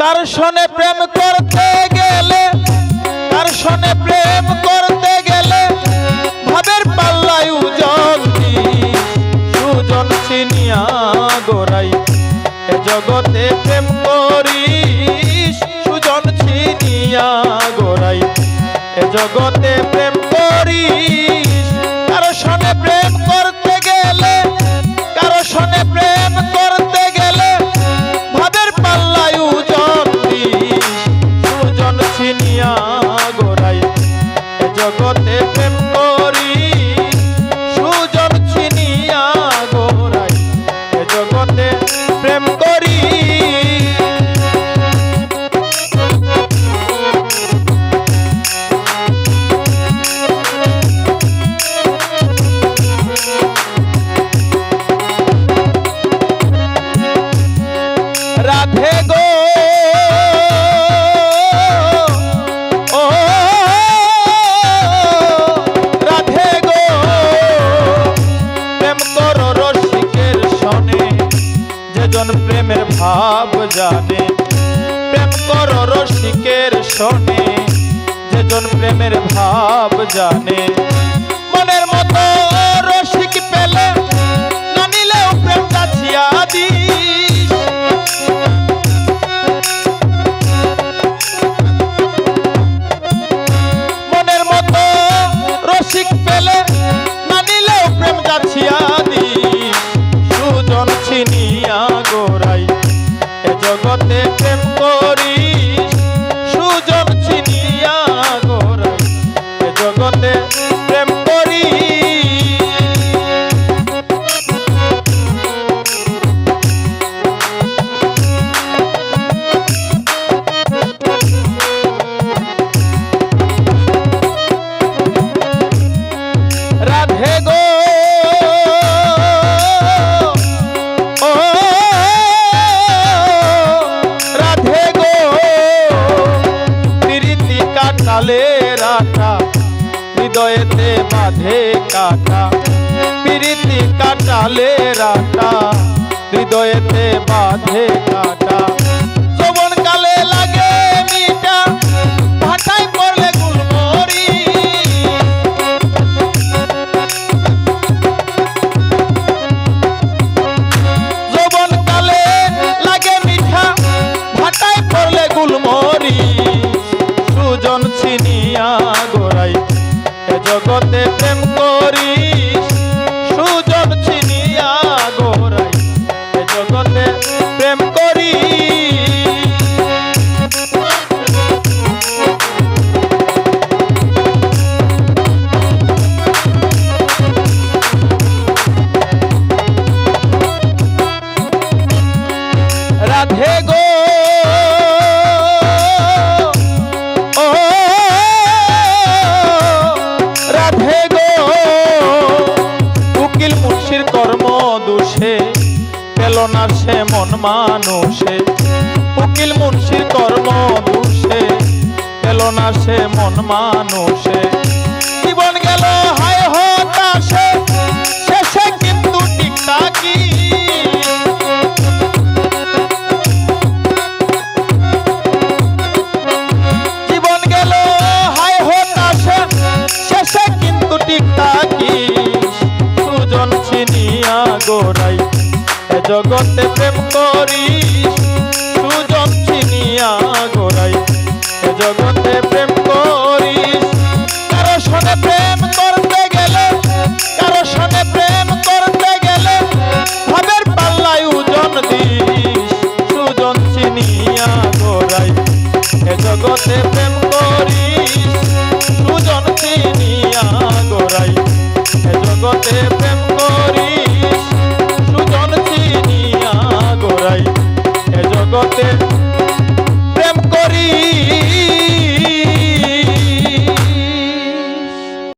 কার সনে প্রেম করতে গেলে কার সনে প্রেম করতে গেলে ভাবের পাল্লায় দিস। সুজন চিনিয়া গোরাই এ জগতে প্রেম করিস সুজন চিনিয়া গোরাই এ জগতে প্রেম কারও সনে প্রেম করতে ভাব জানে। প্রেম কর রসিকের সনে যেজন প্রেমের ভাব জানে। মনের মতো রসিক পেলে কাটালে রাখা হৃদয়েতে বাঁধে কাটা। প্রীতি কাটালে রাখা হৃদয়েতে বাঁধে ছিনিয়া গোরাই এ জগতে প্রেম করি সুজন ছিনিয়া গোরাই এ জগতে প্রেম করি রাধে গো পেল না সে মন মানুষে। উকিল মুন্সির কর্ম দোষে এলো না সে মন মানুষে। জীবন জগতে প্রেম করি সুজন ছিনিয়া গোড়াই জগতে প্রেম করি